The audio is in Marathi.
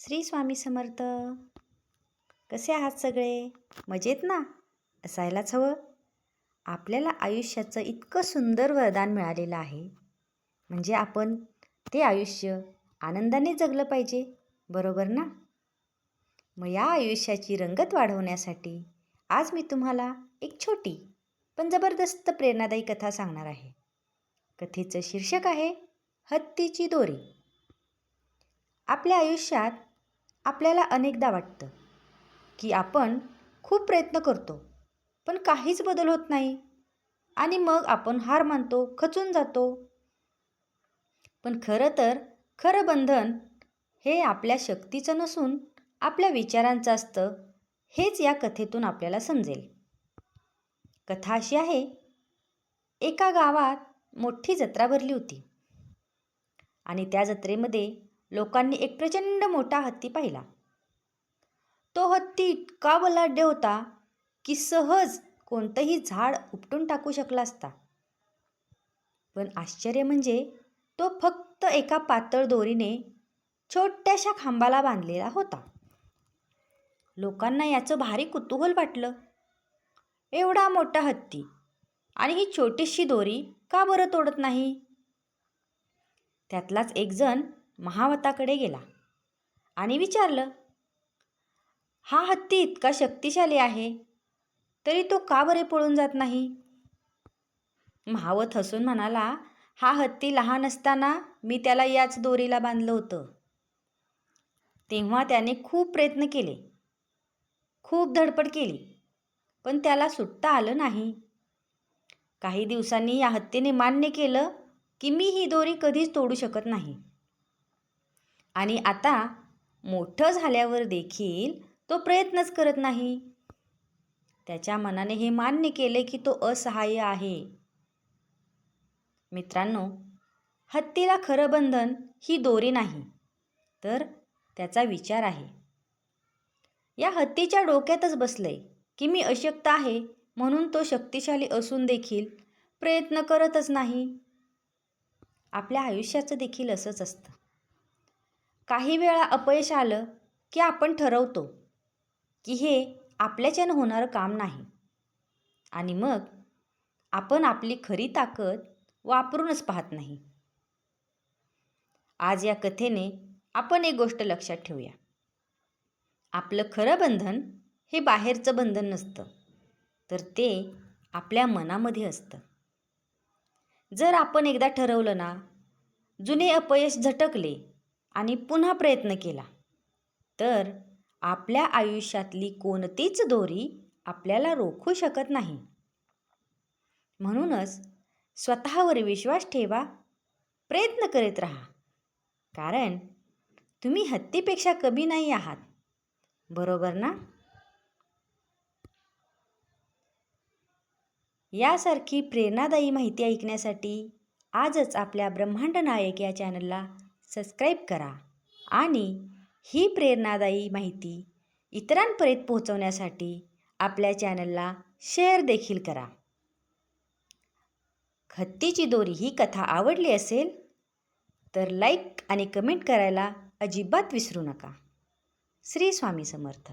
श्री स्वामी समर्थ. कसे आहात सगळे? मजेत ना? असायलाच हवं. आपल्याला आयुष्याचं इतकं सुंदर वरदान मिळालेलं आहे. म्हणजे आपण ते आयुष्य आनंदाने जगलं पाहिजे बरोबर ना? मग या आयुष्याची रंगत वाढवण्यासाठी आज मी तुम्हाला एक छोटी पण जबरदस्त प्रेरणादायी कथा सांगणार आहे. कथेचं शीर्षक आहे हत्तीची दोरी. आपल्या आयुष्यात आपल्याला अनेकदा वाटतं की आपण खूप प्रयत्न करतो पण काहीच बदल होत नाही. आणि मग आपण हार मानतो खचून जातो. पण खरं तर खरं बंधन हे आपल्या शक्तीचं नसून आपल्या विचारांचं असतं हेच या कथेतून आपल्याला समजेल. कथा अशी आहे एका गावात मोठी जत्रा भरली होती. आणि त्या जत्रेमध्ये लोकांनी एक प्रचंड मोठा हत्ती पाहिला. तो हत्ती इतका बलाढ्य होता की सहज कोणतंही झाड उपटून टाकू शकला असता. पण आश्चर्य म्हणजे तो फक्त एका पातळ दोरीने छोट्याशा खांबाला बांधलेला होता. लोकांना याचं भारी कुतूहल वाटलं. एवढा मोठा हत्ती आणि ही छोटीशी दोरी का बरं तोडत नाही? त्यातलाच एकजण महावताकडे गेला. आणि विचारलं हा हत्ती इतका शक्तिशाली आहे तरी तो का बरे पळून जात नाही? महावत हसून म्हणाला हा हत्ती लहान असताना मी त्याला याच दोरीला बांधलं होतं. तेव्हा त्याने खूप प्रयत्न केले खूप धडपड केली पण त्याला सुटता आलं नाही. काही दिवसांनी या हत्तीने मान्य केलं की मी ही दोरी कधीच तोडू शकत नाही. आणि आता मोठं झाल्यावर देखील तो प्रयत्नच करत नाही. त्याच्या मनाने हे मान्य केले की तो असहाय्य आहे. मित्रांनो हत्तीला खरं बंधन ही दोरी नाही तर त्याचा विचार आहे. या हत्तीच्या डोक्यातच बसलंय की मी अशक्त आहे म्हणून तो शक्तिशाली असून देखील प्रयत्न करतच नाही. आपल्या आयुष्याचं देखील असंच असतं. काही वेळा अपयश आलं की आपण ठरवतो की हे आपल्याच्यानं होणारं काम नाही. आणि मग आपण आपली खरी ताकद वापरूनच पाहत नाही. आज या कथेने आपण एक गोष्ट लक्षात ठेवूया. आपलं खरं बंधन हे बाहेरचं बंधन नसतं तर ते आपल्या मनामध्ये असतं. जर आपण एकदा ठरवलं ना जुने अपयश झटकले आणि पुन्हा प्रयत्न केला. तर आपल्या आयुष्यातली कोणतीच दोरी आपल्याला रोखू शकत नाही. म्हणूनच स्वतःवर विश्वास ठेवा प्रयत्न करीत राहा. कारण तुम्ही हत्तीपेक्षा कमी नाही आहात. बरोबर ना? यासारखी प्रेरणादायी माहिती ऐकण्यासाठी आजच आपल्या ब्रह्मांड नायक या चॅनलला सबस्क्राईब करा आणि ही प्रेरणादायी माहिती इतरांपर्यंत पोहोचवण्यासाठी आपल्या चॅनलला शेअर देखील करा. हत्तीची दोरी ही कथा आवडली असेल तर लाईक आणि कमेंट करायला अजिबात विसरू नका. श्री स्वामी समर्थ.